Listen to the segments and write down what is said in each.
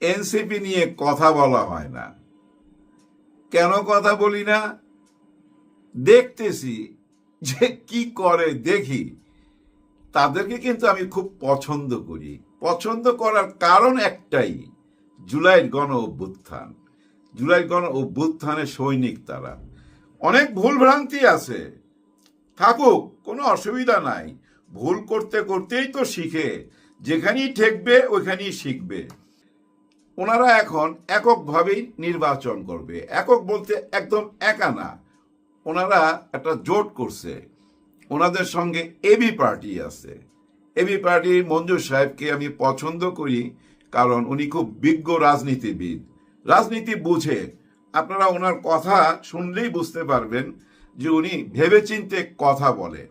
NCP নিয়ে কথা বলা হয় না। কেন কথা বলি না? দেখতেছি যে কি করে দেখি। তাদেরকে কিন্তু আমি খুব পছন্দ করি। পছন্দ করার কারণ একটাই, জুলাইয়ের গণ অভ্যুত্থান। জুলাই গণ অভ্যুত্থানের সৈনিক তারা। অনেক ভুল ভ্রান্তি আছে। থাকুক, কোনো অসুবিধা নাই। ভুল করতে করতেই তো শিখে। যেখানেই ঠেকবে, ওইখানেই শিখবে। ওনারা এখন এককভাবেই নির্বাচন করবে। একক বলতে একদম একা না। ওনারা একটা জোট করছে। ওনাদের সঙ্গে এবি পার্টি আছে। এবি পার্টির মঞ্জু সাহেবকে আমি পছন্দ করি কারণ উনি খুব বিজ্ঞ রাজনীতিবিদ। রাজনীতি বুঝে। আপনারা ওনার কথা শুনলেই বুঝতে পারবেন যে উনি ভেবেচিন্তে কথা বলে।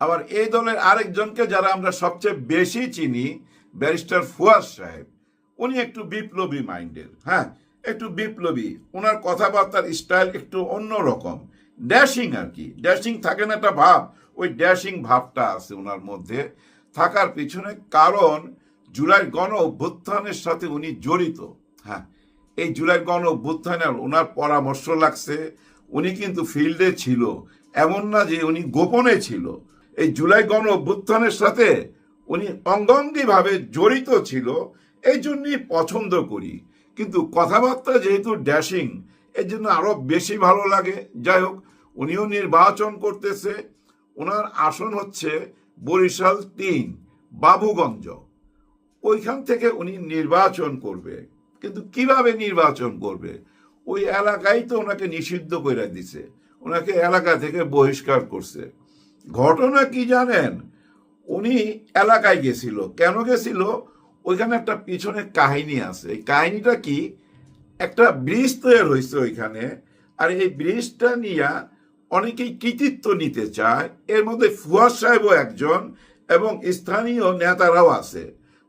আবার এই দলের আরেকজনকে যারা আমরা সবচেয়ে বেশি চিনি, ব্যারিস্টার ফুয়াজ সাহেব। উনি একটু বিপ্লবী মাইন্ডের হ্যাঁ? একটু বিপ্লবী। ওনার কথাবার্তার স্টাইল একটু অন্যরকম ড্যাশিং আর কি। ড্যাশিং থাকে না একটা ভাব। ওই ড্যাশিং ভাবটা আছে ওনার মধ্যে। থাকার পিছনে কারণ জুলাই গণ অভ্যুত্থানের সাথে উনি জড়িত হ্যাঁ? এই জুলাই গণ অভ্যুত্থানে ওনার পরামর্শ লাগছে। উনি কিন্তু ফিল্ডে ছিল। এমন না যে উনি গোপনে ছিল। এই জুলাই গণ অভ্যুত্থানের সাথে উনি অঙ্গাঙ্গিভাবে জড়িত ছিল। এই জন্যই পছন্দ করি। কিন্তু কথাবার্তা যেহেতু ড্যাশিং, এর জন্য আরও বেশি ভালো লাগে। যাই হোক, উনিও নির্বাচন করতেছে। ওনার আসন হচ্ছে বরিশাল তিন, বাবুগঞ্জ। ওইখান থেকে উনি নির্বাচন করবে। কিন্তু কীভাবে নির্বাচন করবে? ওই এলাকায় তো ওনাকে নিষিদ্ধ করে দিছে। ওনাকে এলাকা থেকে বহিষ্কার করছে। ঘটনা কি জানেন? উনি এলাকায় গেছিল। কেন গেছিল? ওইখানে একটা পিছনে কাহিনী আছে। এই কাহিনীটা কি? একটা ব্রিজ তৈরি হয়েছে ওইখানে, আর এই ব্রিজটা নিয়ে অনেকেই কৃতিত্ব নিতে চায়। এর মধ্যে ফুয়াদ সাহেবও একজন এবং স্থানীয় নেতারাও আছে।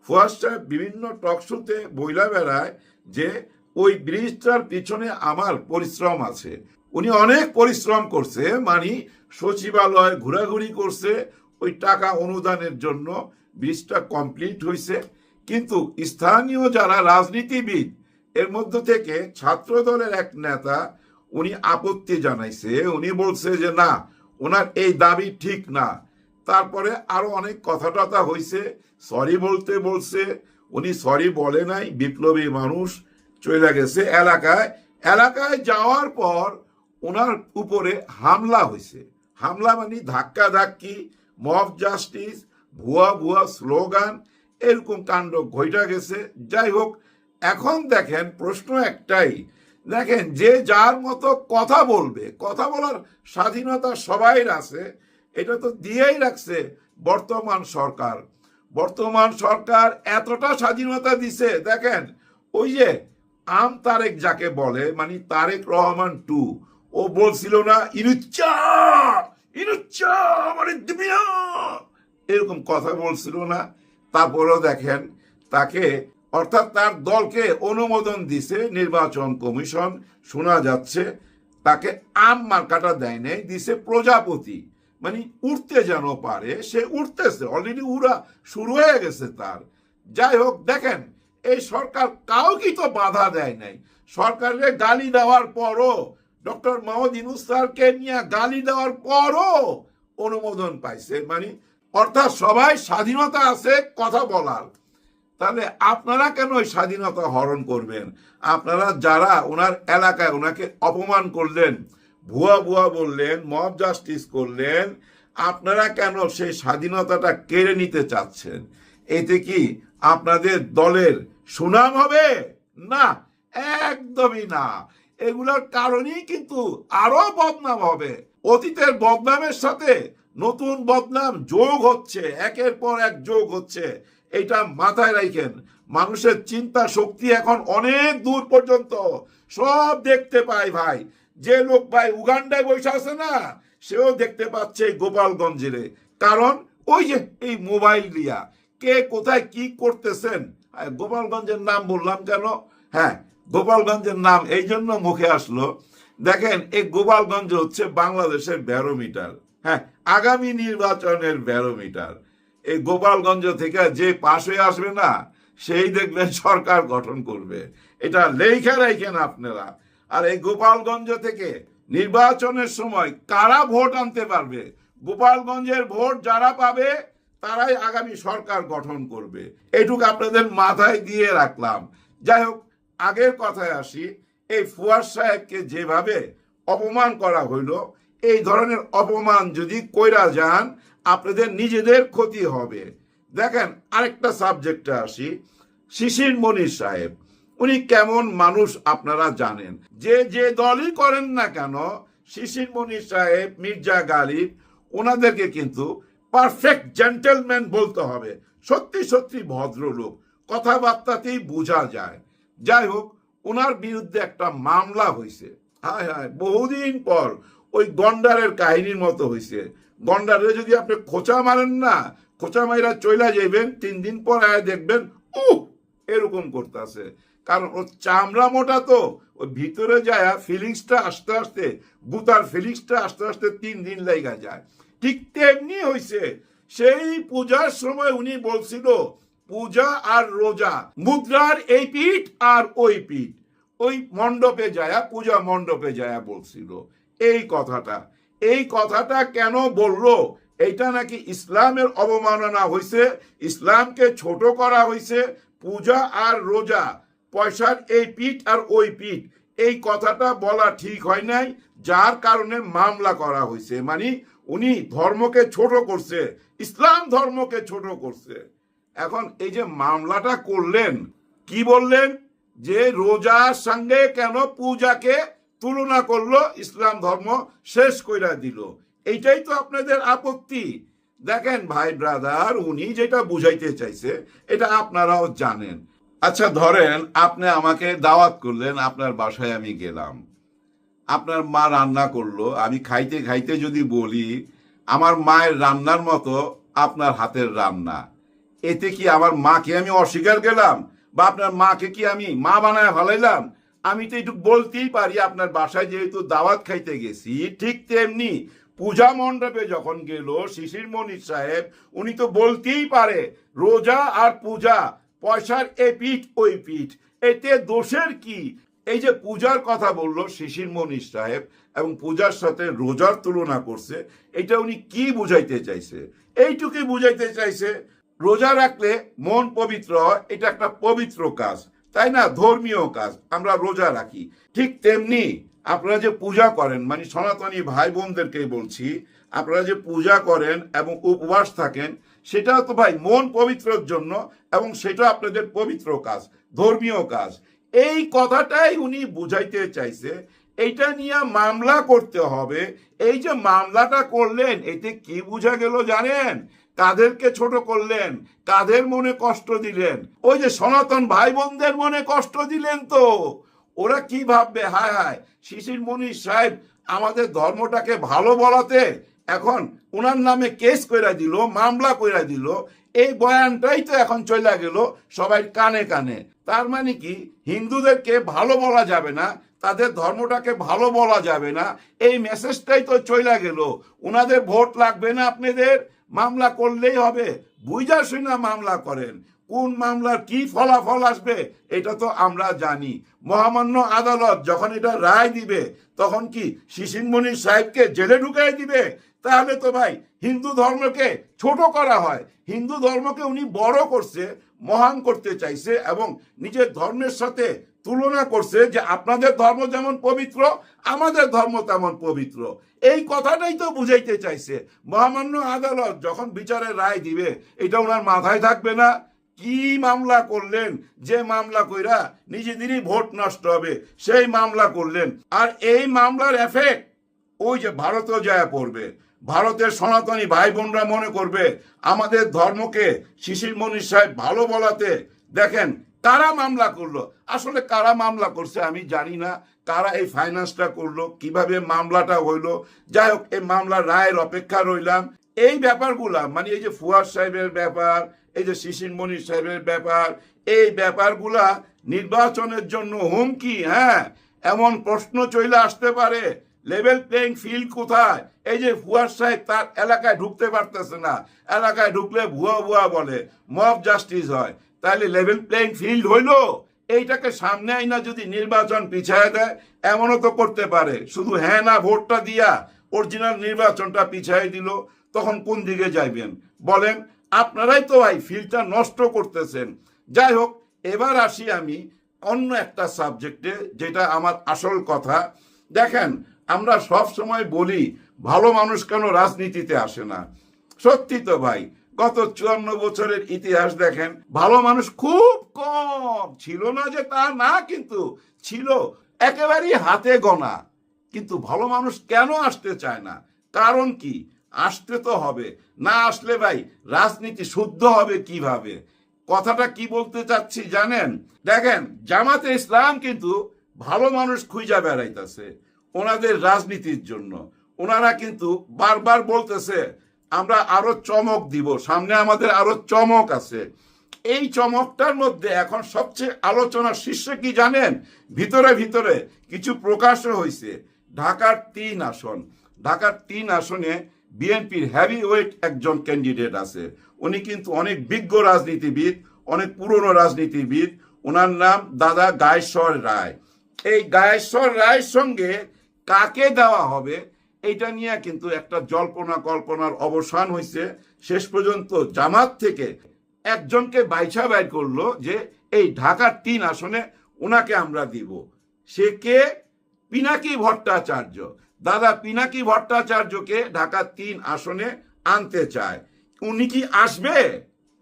ফুয়াদ সাহেব বিভিন্ন টকশোতে বইলা বেড়ায় যে ওই ব্রিজটার পিছনে আমার পরিশ্রম আছে। উনি অনেক পরিশ্রম করছে মানে সচিবালয় ঘোরাঘুরি করছে, ওই টাকা অনুদানের জন্য ব্রিজটা কমপ্লিট হয়েছে কিন্তু স্থানীয় যারা রাজনীতিবিদ, এর মধ্য থেকে ছাত্র দলের এক নেতা উনি আপত্তি জানাইছে। উনি বলছে যে, না, ওনার এই দাবি ঠিক না। তারপরে আরও অনেক কথা টথা হয়েছে সরি বলতে বলছে। উনি সরি বলে নাই, বিপ্লবী মানুষ চলে গেছে এলাকায়। এলাকায় যাওয়ার পর ওনার উপরে হামলা হয়েছে হামলা মানে ধাক্কা ধাক্কি মব জাস্টিস, ভুয়া ভুয়া স্লোগান এরকম কাণ্ড ঘইটা গেছে। যাই হোক, এখন দেখেন প্রশ্ন একটাই। দেখেন, যে যার মতো কথা বলবে, কথা বলার স্বাধীনতা সবাই আছে, এটা তো দিয়েই রাখছে বর্তমান সরকার। বর্তমান সরকার এতটা স্বাধীনতা দিছে, দেখেন, ওই যে আম তারেক যাকে বলে মানে তারেক রহমান টু, ও বলছিল না ইনুচ্চা ইনুচ্চা মানে এরকম কথা বলছিল না। তারপরেও দেখেন, তাকে, অর্থাৎ তার দলকে অনুমোদন দিছে নির্বাচন কমিশন, শোনা যাচ্ছে, তাকে আম মার্কাটা দেয় নাই, দিছে প্রজাপতি। মানে উঠতে যেন পারে, সে উঠতেছে অলরেডি উড়া শুরু হয়ে গেছে তার। যাই হোক, দেখেন, এই সরকার কাউকে তো বাধা দেয় নাই। সরকারের গালি দেওয়ার পরও, ডক্টর মোহাম্মদ ইনুস স্যারকে নিয়ে গালি দেওয়ার পরও অনুমোদন পাইছে। মানে অর্থাৎ সবাই স্বাধীনতা আছে, কথা বলার। তাহলে আপনারা কেন ওই স্বাধীনতা হরণ করবেন? আপনারা যারা ওনার এলাকায় ওনাকে অপমান করলেন, ভুয়া ভুয়া বললেন মব জাস্টিস করলেন, আপনারা কেন সেই স্বাধীনতাটা কেড়ে নিতে চাচ্ছেন? এতে কি আপনাদের দলের সুনাম হবে? না, একদমই না। এগুলোর কারণেই কিন্তু আরও বদনাম হবে। অতীতের বদনামের সাথে নতুন বদনাম যোগ হচ্ছে, একের পর এক যোগ হচ্ছে। এটা মাথায় রাখেন, মানুষের চিন্তা শক্তি এখন অনেক দূর পর্যন্ত। সব দেখতে পায় ভাই। যে লোক ভাই উগান্ডায় বসে আছে না, সেও দেখতে পাচ্ছে গোপালগঞ্জের। কারণ ওই যে এই মোবাইল দিয়া, কে কোথায় কি করতেছেন? গোপালগঞ্জের নাম বললাম কেন? হ্যাঁ গোপালগঞ্জের নাম এই জন্য মুখে আসলো। দেখেন, এই গোপালগঞ্জ হচ্ছে বাংলাদেশের ব্যারোমিটার। হ্যাঁ আগামী নির্বাচনের ব্যারোমিটার। এই গোপালগঞ্জ থেকে যে পাশ আসবে না, সেই দেখবেন সরকার গঠন করবে। এটা লেখা রাখেন আপনারা। আর এই গোপালগঞ্জ থেকে নির্বাচনের সময় কারা ভোট আনতে পারবে? গোপালগঞ্জের ভোট যারা পাবে, তারাই আগামী সরকার গঠন করবে। এটুকু আপনাদের মাথায় দিয়ে রাখলাম। যাই হোক, আগের কথায় আসি, এই ফুয়ার সাহেবকে যেভাবে অপমান করা হইল এই ধরনের অপমান যদি কইরা যান, আপনাদের নিজেদের ক্ষতি হবে। দেখেন, আরেকটা সাবজেক্টে আসি, শিশির মনির সাহেব। উনি কেমন মানুষ আপনারা জানেন। যে যে দলই করেন না কেন, শিশির মনির সাহেব, মির্জা গালিব, ওনাদেরকে কিন্তু পারফেক্ট জেন্টেলম্যান বলতে হবে। সত্যি সত্যি ভদ্রলোক। কথাবার্তাতেই বোঝা যায়। যাই হোক, ওনার বিরুদ্ধে একটা মামলা হয়েছে হায় হায়, বহুদিন পর ওই গন্ডারের কাহিনীর মতো হয়েছে গন্ডারে যদি আপনি খোঁচা মারেন না, খোঁচা মাইরা চইলা যাইবেন, তিন দিন পর আয় দেখবেন, উহ, এরকম করতেছে। কারণ ও চামড়া মোটা তো ওই ভিতরে যায় ফিলিংসটা আস্তে আস্তে, গুতার ফিলিংসটা আস্তে আস্তে তিন দিন লেগা যায়। ঠিক তেমনি হয়েছে সেই পূজার সময় উনি বলছিল, পূজা আর রোজা, মুদ্রার এই পিঠ আর ওই পিঠ। ওই মণ্ডপে যায়া, পূজা মণ্ডপে যায়া বলছিল। এই কথাটা। এই কথাটা কেন বলল? এইটা নাকি ইসলামের অবমাননা হয়েছে ইসলামকে ছোট করা হয়েছে পূজা আর রোজা, পয়সার এই পিঠ আর ওই পিঠ। এই কথাটা বলা ঠিক হয় নাই, যার কারণে মামলা করা হয়েছে মানে উনি ধর্মকে ছোট করছে, ইসলাম ধর্মকে ছোট করছে। এখন এই যে মামলাটা করলেন, কি বললেন? যে রোজার সঙ্গে কেন পূজাকে তুলনা করল, ইসলাম ধর্ম শেষ কইরা দিল। এইটাই তো আপনাদের আপত্তি। দেখেন ভাই ব্রাদার, উনি যেটা বুঝাইতে চাইছে, এটা আপনারাও জানেন। আচ্ছা ধরেন আপনি আমাকে দাওয়াত করলেন, আপনার বাসায় আমি গেলাম। আপনার মা রান্না করল, আমি খাইতে খাইতে যদি বলি, আমার মায়ের রান্নার মতো আপনার হাতের রান্না। এতে কি আমার মাকে আমি অস্বীকার গেলাম? বা আপনার মাকে কি আমি মা বানায় ভালাইলাম আমি তো একটু বলতেই পারি, আপনার বাসায় যেহেতু দাওয়াত খাইতে গেছি, ঠিক তেমনি পূজা মণ্ডপে যখন গেল, শিশির মনির সাহেব, উনি তো বলতেই পারে, রোজা আর পূজা, পয়সার এ পিঠ, ওই পিঠ, এতে দোষের কি? এই যে পূজার কথা বলল শিশির মনির সাহেব এবং পূজার সাথে রোজার তুলনা করছে, এটা উনি কি বুঝাইতে চাইছে? এইটুকুই বুঝাইতে চাইছে, রোজা রাখলে মন পবিত্র হয়, এটা একটা পবিত্র কাজ। তাই না? ধর্মীয় কাজ, আমরা রোজা রাখি। ঠিক তেমনি আপনারা যে পূজা করেন মানে সনাতনী ভাই বোনদেরকে বলছি, আপনারা যে পূজা করেন এবং উপবাস থাকেন, সেটা তো ভাই মন পবিত্রর জন্য এবং সেটা আপনাদের পবিত্র কাজ, ধর্মীয় কাজ। এই কথাটাই উনি বুঝাইতে চাইছে, এইটা নিয়ে মামলা করতে হবে। এই যে মামলাটা করলেন, এতে কি বোঝা গেল জানেন? কাদেরকে ছোট করলেন কাদের মনে কষ্ট দিলেন। ওই যে সনাতন ভাই বোনদের মনে কষ্ট দিলেন তো। ওরা কি ভাববে? হায় হায়, শিশির মনির সাহেব আমাদের ধর্মটাকে ভালো বলাতে এখন ওনার নামে কেস কইরা দিল, মামলা কইরা দিল। এই বয়ানটাই তো এখন চলে গেল সবাই কানে কানে। তার মানে কি? হিন্দুদেরকে ভালো বলা যাবে না, তাদের ধর্মটাকে ভালো বলা যাবে না। এই মেসেজটাই তো চলে গেল। ওনাদের ভোট লাগবে না আপনাদের? মামলা করলেই হবে। বুঝা শুনা মামলা করেন। কোন মামলার কি ফলাফল আসবে, এটা তো আমরা জানি। মহামান্য আদালত যখন এটা রায় দিবে, তখন কি শিশিরমণি সাহেবকে জেলে ঢুকাই দিবে? তাহলে তো ভাই হিন্দু ধর্মকে ছোট করা হয়। হিন্দু ধর্মকে উনি বড় করছে, মহান করতে চাইছে এবং নিজের ধর্মের সাথে তুলনা করছে যে আপনাদের ধর্ম যেমন পবিত্র, আমাদের ধর্ম তেমন পবিত্র। এই কথাটাই তো বুঝাইতে চাইছে। মহামান্য আদালত যখন বিচারের রায় দিবে, এটা ওনার মাথায় থাকবে না। কি মামলা করলেন, যে মামলা কইরা নিজেদেরই ভোট নষ্ট হবে, সেই মামলা করলেন। আর এই মামলার এফেক্ট ওই যে ভারতও যায় পড়বে। ভারতের সনাতনী ভাই বোনরা মনে করবে, আমাদের ধর্মকে শিশির মনির সাহেব ভালো বলাতে, দেখেন, কারা মামলা করল? আসলে কারা মামলা করছে আমি জানি না। কারা এই ফাইন্যান্সটা করল, কীভাবে মামলাটা হইল, যাই হোক, এই মামলার রায়ের অপেক্ষা রইলাম। এই ব্যাপারগুলা মানে এই যে ফুয়ার সাহেবের ব্যাপার, এই যে শিশির মনির সাহেবের ব্যাপার, এই ব্যাপারগুলা নির্বাচনের জন্য হুমকি হ্যাঁ? এমন প্রশ্ন চলে আসতে পারে লেভেল প্লেইং ফিল্ড কোথায়? এই যে ফুয়ার সাহেব তার এলাকায় ঢুকতে পারতেছে না, এলাকায় ঢুকলে ভুয়া ভুয়া বলে মব জাস্টিস হয়। তাহলে লেভেল প্লেইং ফিল্ড হইল? এইটাকে সামনে আইনা যদি নির্বাচন পিছায় দেয়, এমনও তো করতে পারে। শুধু হ্যাঁ না ভোটটা দিয়া অরিজিনাল নির্বাচনটা পিছায় দিল, তখন কোন দিকে যাইবেন? বলেন, আপনারাই তো ভাই ফিল্ডটা নষ্ট করতেছেন। যাই হোক, এবার আসি আমি অন্য একটা সাবজেক্টে, যেটা আমার আসল কথা। দেখেন, আমরা সব সময় বলি, ভালো মানুষ কেন রাজনীতিতে আসে না? সত্যি তো ভাই গত চুয়ান্ন বছরের ইতিহাস দেখেন, ভালো মানুষ খুব কম। ছিল না যে তা না, কিন্তু ছিল একেবারেই হাতে গোনা। কিন্তু ভালো মানুষ কেন আসতে চায় না? কারণ কি? আসতে তো হবে। না আসলে ভাই, রাজনীতি শুদ্ধ হবে কীভাবে? কথাটা কি বলতে চাচ্ছি জানেন? দেখেন, জামাতে ইসলাম কিন্তু ভালো মানুষ খুঁজা বেড়াইতেছে ওনাদের রাজনীতির জন্য। ওনারা কিন্তু বারবার বলতেছে আমরা আরও চমক দিব। সামনে আমাদের আরও চমক আছে। এই চমকটার মধ্যে এখন সবচেয়ে আলোচনার শীর্ষে কি জানেন? ভিতরে ভিতরে কিছু প্রকাশ হয়েছে ঢাকার তিন আসন। ঢাকার তিন আসনে বিএনপির হ্যাভি ওয়েট একজন ক্যান্ডিডেট আছে। উনি কিন্তু অনেক বিজ্ঞ রাজনীতিবিদ, অনেক পুরনো রাজনীতিবিদ। ওনার নাম দাদা গায়েশ্বর রায়। এই গায়েশ্বর রায়ের সঙ্গে কাকে দেওয়া হবে? এইটা নিয়ে কিন্তু একটা জল্পনা কল্পনার অবসান হয়েছে। শেষ পর্যন্ত জামাত থেকে একজনকে বাইছা বাইর করল যে, এই ঢাকার তিন আসনে ওনাকে আমরা দিব। সে কে? পিনাকি ভট্টাচার্য। দাদা পিনাকি ভট্টাচার্যকে ঢাকার তিন আসনে আনতে চায়। উনি কি আসবে?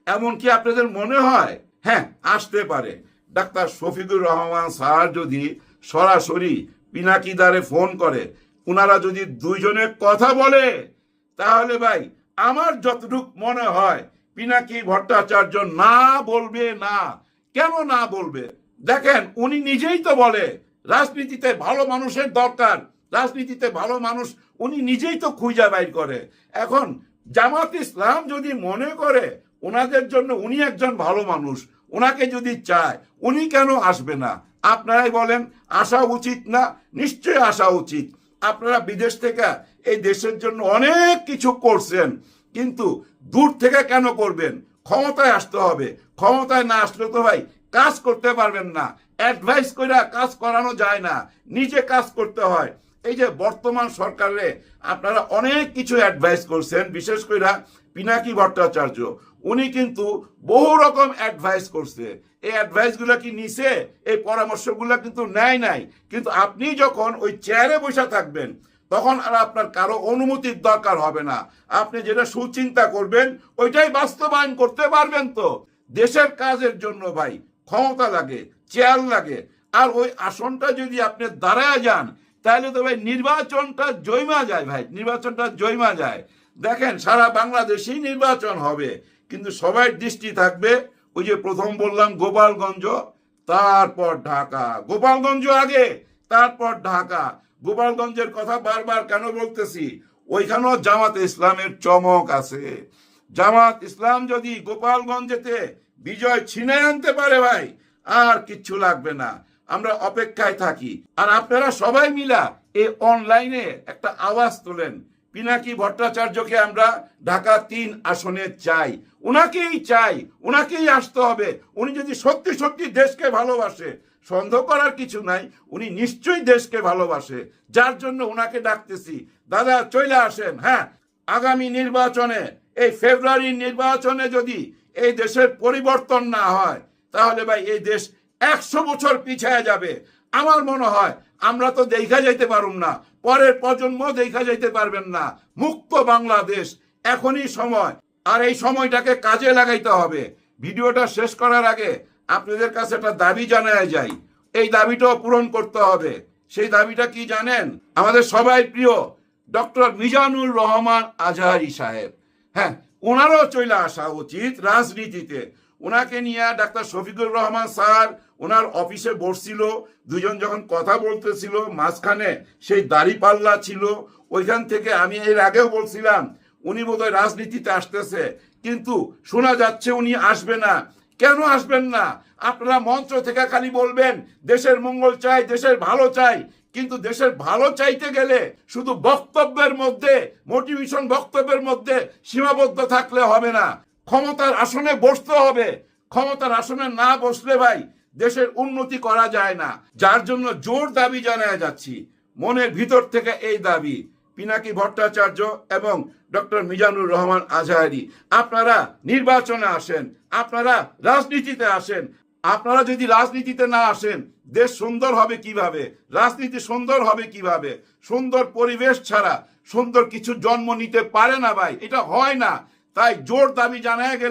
এমন কি আপনাদের মনে হয়? হ্যাঁ আসতে পারে। ডাক্তার শফিকুর রহমান স্যার যদি সরাসরি পিনাকিদারে ফোন করে ওনারা যদি দুইজনে কথা বলে, তাহলে ভাই, আমার যতটুক মনে হয়, পিনাকি ভট্টাচার্য না বলবে না। কেন না বলবে? দেখেন, উনি নিজেই তো বলে, রাজনীতিতে ভালো মানুষের দরকার। রাজনীতিতে ভালো মানুষ, উনি নিজেই তো খুঁজা বাইর করে। এখন, জামাত ইসলাম যদি মনে করে ওনাদের জন্য উনি একজন ভালো মানুষ ওনাকে যদি চায়, উনি কেন আসবে না? আপনারাই বলেন, আসা উচিত না? নিশ্চয়ই আসা উচিত। আপনারা বিদেশ থেকে এই দেশের জন্য অনেক কিছু করছেন, কিন্তু দূর থেকে কেন করবেন? ক্ষমতায় আসতে হবে। ক্ষমতায় না আসলে তো ভাই কাজ করতে পারবেন না। অ্যাডভাইস করে কাজ করানো যায় না। নিজে কাজ করতে হয়। এই যে বর্তমান সরকারে আপনারা অনেক কিছু অ্যাডভাইস করছেন, বিশেষ করে পিনাকি ভট্টাচার্য, উনি কিন্তু বহু রকম অ্যাডভাইস করছে। এই অ্যাডভাইসগুলো কি নিছে? এই পরামর্শগুলো কিন্তু নেয় নাই। কিন্তু আপনি যখন ওই চেয়ারে বসে থাকবেন, তখন আর আপনার কারও অনুমতির দরকার হবে না। আপনি যেটা সুচিন্তা করবেন, ওইটাই বাস্তবায়ন করতে পারবেন তো। দেশের কাজের জন্য ভাই, ক্ষমতা লাগে চেয়ার লাগে। আর ওই আসনটা যদি আপনি দাঁড়ায় যান, তাহলে তো ভাই নির্বাচনটা জয়মা যায় ভাই, নির্বাচনটা জয়মা যায়। দেখেন, সারা বাংলাদেশেই নির্বাচন হবে, কিন্তু সবাই দৃষ্টি থাকবে, ওই যে প্রথম বললাম গোপালগঞ্জ, তারপর ঢাকা। গোপালগঞ্জ আগে, তারপর ঢাকা। গোপালগঞ্জের কথা বারবার কেন বলতেছি? ওইখানেও জামাত ইসলামের চমক আছে। জামাত ইসলাম যদি গোপালগঞ্জেতে বিজয় ছিনে আনতে পারে ভাই, আর কিচ্ছু লাগবে না। আমরা অপেক্ষায় থাকি। আর আপনারা সবাই মিলা এই অনলাইনে একটা আওয়াজ তোলেন পিনাকি ভট্টাচার্যকে আমরা ঢাকা তিন আসনে চাই। উনাকেই চাই, উনাকেই আসতে হবে। উনি যদি সত্যি সত্যি দেশকে ভালোবাসে, সন্দেহ করার কিছু নাই, উনি নিশ্চয়ই দেশকে ভালোবাসে। যার জন্য উনাকে ডাকতেছি, দাদা চলে আসেন হ্যাঁ আগামী নির্বাচনে, এই ফেব্রুয়ারির নির্বাচনে যদি এই দেশের পরিবর্তন না হয়, তাহলে ভাই এই দেশ একশো বছর পিছিয়ে যাবে। আমার মনে হয় আমরা তো দেখা যাইতে পারুম না। পরের প্রজন্ম দেখা যাইতে পারবেন না। মুক্ত বাংলাদেশ। এখনই সময়। আর এই সময়টাকে কাজে লাগাইতে হবে। ভিডিওটা শেষ করার আগে আপনাদের কাছে একটা দাবি জানায় যাই। এই দাবিটাও পূরণ করতে হবে। সেই দাবিটা কি জানেন? আমাদের সবাই প্রিয় ডক্টর মিজানুর রহমান আজহারি সাহেব। হ্যাঁ ওনারও চলে আসা উচিত রাজনীতিতে। ওনাকে নিয়ে ডাক্তার শফিকুর রহমান স্যার ওনার অফিসে বসছিল, দুজন যখন কথা বলতেছিল, মাঝখানে সেই দাড়ি পাল্লা ছিল, ওইখান থেকে আমি এর আগেও বলছিলাম, উনি বোধহয় রাজনীতিতে আসতেছে, কিন্তু শোনা যাচ্ছে উনি আসবে না। কেন আসবেন না? আপনারা মঞ্চ থেকে খালি বলবেন, দেশের মঙ্গল চাই, দেশের ভালো চাই, কিন্তু দেশের ভালো চাইতে গেলে শুধু বক্তব্যের মধ্যে মোটিভেশন বক্তব্যের মধ্যে সীমাবদ্ধ থাকলে হবে না। ক্ষমতার আসনে বসতে হবে। ক্ষমতার আসনে না বসলে ভাই দেশের উন্নতি করা যায় না। যার জন্য জোর দাবি জানায় যাচ্ছি। মনের ভিতর থেকে এই দাবি, পিনাকি ভট্টাচার্য এবং ডক্টর মিজানুর রহমান আজহারি। আপনারা নির্বাচনে আসেন, আপনারা রাজনীতিতে আসেন, আপনারা যদি রাজনীতিতে না আসেন, দেশ সুন্দর হবে কীভাবে? রাজনীতি সুন্দর হবে কীভাবে? সুন্দর পরিবেশ ছাড়া সুন্দর কিছু জন্ম নিতে পারে না ভাই, এটা হয় না। তাই জোর দাবি জানায় গেলে